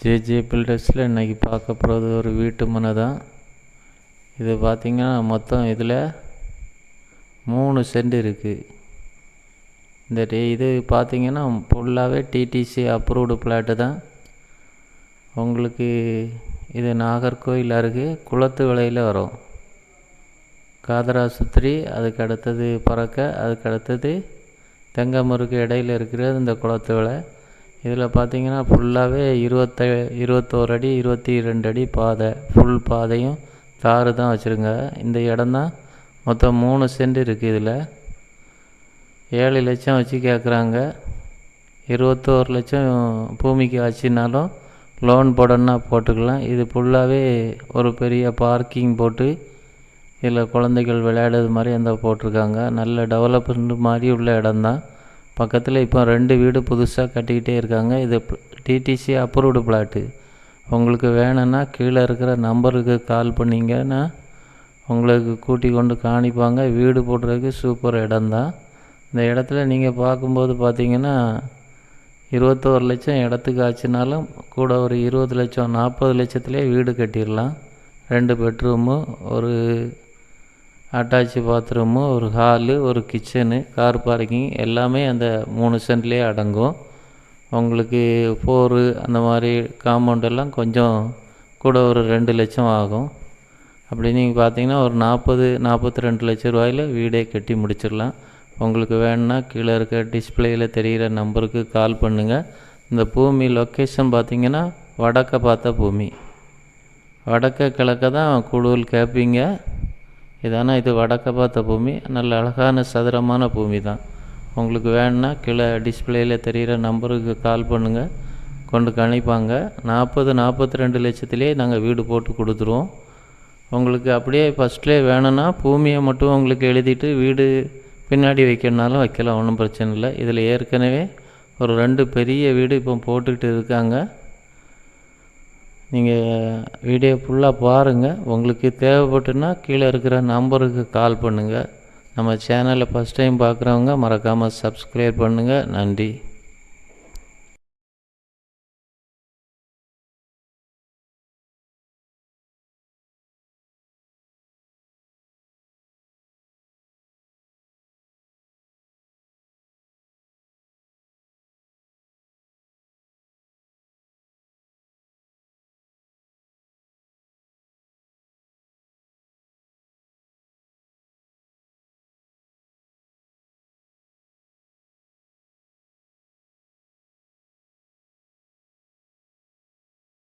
JJ பில்டர்ஸில் இன்றைக்கி பார்க்க போகிறது ஒரு வீட்டு மனை தான். இது பார்த்திங்கன்னா மொத்தம் இதில் மூணு சென்ட் இருக்குது இந்த இது பார்த்திங்கன்னா ஃபுல்லாகவே டிடிசி அப்ரூவ்டு பிளாட்டு தான். உங்களுக்கு இது நாகர்கோயில் அருகே குளத்து விலையில் வரும். காதராசுத்திரி அதுக்கு அடுத்தது பறக்க அதுக்கு அடுத்தது தெங்கமருக்கு இடையில இருக்கிறது இந்த குளத்து விலை இதில் பார்த்தீங்கன்னா ஃபுல்லாகவே இருபத்த இருபத்தோரு அடி இருபத்தி ரெண்டு அடி பாதை. ஃபுல் பாதையும் தாறு தான் வச்சுருங்க. இந்த இடம் தான் மொத்தம் மூணு சென்ட் இருக்குது இதில். ஏழு லட்சம் வச்சு கேட்குறாங்க. இருபத்தோரு லட்சம் பூமிக்கு ஆச்சுனாலும் லோன் போடணுன்னா போட்டுக்கலாம். இது ஃபுல்லாகவே ஒரு பெரிய பார்க்கிங் போட்டு இதில் குழந்தைகள் விளையாடுறது மாதிரி அந்த போட்டிருக்காங்க. நல்ல டெவலப்மெண்ட் மாதிரி உள்ள இடம்தான். பக்கத்தில் இப்போ ரெண்டு வீடு புதுசாக கட்டிக்கிட்டே இருக்காங்க. இது டிடிசி அப்ரூவ்டு பிளாட்டு உங்களுக்கு வேணும்னா கீழே இருக்கிற நம்பருக்கு கால் பண்ணிங்கன்னா உங்களுக்கு கூட்டி கொண்டு காணிப்பாங்க. வீடு போடுறதுக்கு சூப்பர் இடம்தான். இந்த இடத்துல நீங்கள் பார்க்கும்போது பார்த்தீங்கன்னா இருபத்தோரு லட்சம் இடத்துக்கு ஆச்சுனாலும் கூட ஒரு இருபது லட்சம் நாற்பது லட்சத்துலேயே வீடு கட்டிடலாம். ரெண்டு பெட்ரூமு ஒரு அட்டாச்சு பாத்ரூமு ஒரு ஹாலு ஒரு கிச்சனு கார் பார்க்கிங் எல்லாமே அந்த மூணு சென்ட்லேயே அடங்கும். உங்களுக்கு போரு அந்த மாதிரி காம்பவுண்ட் எல்லாம் கொஞ்சம் கூட ஒரு ரெண்டு லட்சம் ஆகும். அப்படி நீங்கள் பார்த்தீங்கன்னா ஒரு நாற்பது நாற்பத்தி ரெண்டு லட்ச ரூபாயில் வீடே கட்டி முடிச்சிடலாம். உங்களுக்கு வேணுன்னா கீழே இருக்க டிஸ்பிளேயில் தெரிகிற நம்பருக்கு கால் பண்ணுங்கள் இந்த பூமி லொக்கேஷன் பார்த்தீங்கன்னா வடக்க பார்த்த பூமி. வடக்க கிழக்க தான் கூடுதல் கேட்பீங்க இதானா? இது வடக்க பார்த்த பூமி. நல்ல அழகான சதுரமான பூமி தான் உங்களுக்கு வேணும்னா கீழே டிஸ்பிளேயில் தெரிகிற நம்பருக்கு கால் பண்ணுங்கள் கொண்டு கணிப்பாங்க. நாற்பது நாற்பத்தி ரெண்டு லட்சத்துலேயே நாங்கள் வீடு போட்டு கொடுத்துருவோம். உங்களுக்கு அப்படியே ஃபஸ்ட்லேயே வேணும்னா பூமியை மட்டும் உங்களுக்கு எழுதிட்டு வீடு பின்னாடி வைக்கணுனாலும் வைக்கலாம். ஒன்றும் பிரச்சனை இல்லை. இதில் ஏற்கனவே ஒரு ரெண்டு பெரிய வீடு இப்போ போட்டுக்கிட்டு இருக்காங்க. நீங்கள் வீடியோ ஃபுல்லாக பாருங்கள் உங்களுக்கு தேவைப்பட்டுன்னா கீழே இருக்கிற நம்பருக்கு கால் பண்ணுங்கள் நம்ம சேனலை ஃபஸ்ட் டைம் பார்க்குறவங்க மறக்காமல் சப்ஸ்கிரைப் பண்ணுங்கள் நன்றி.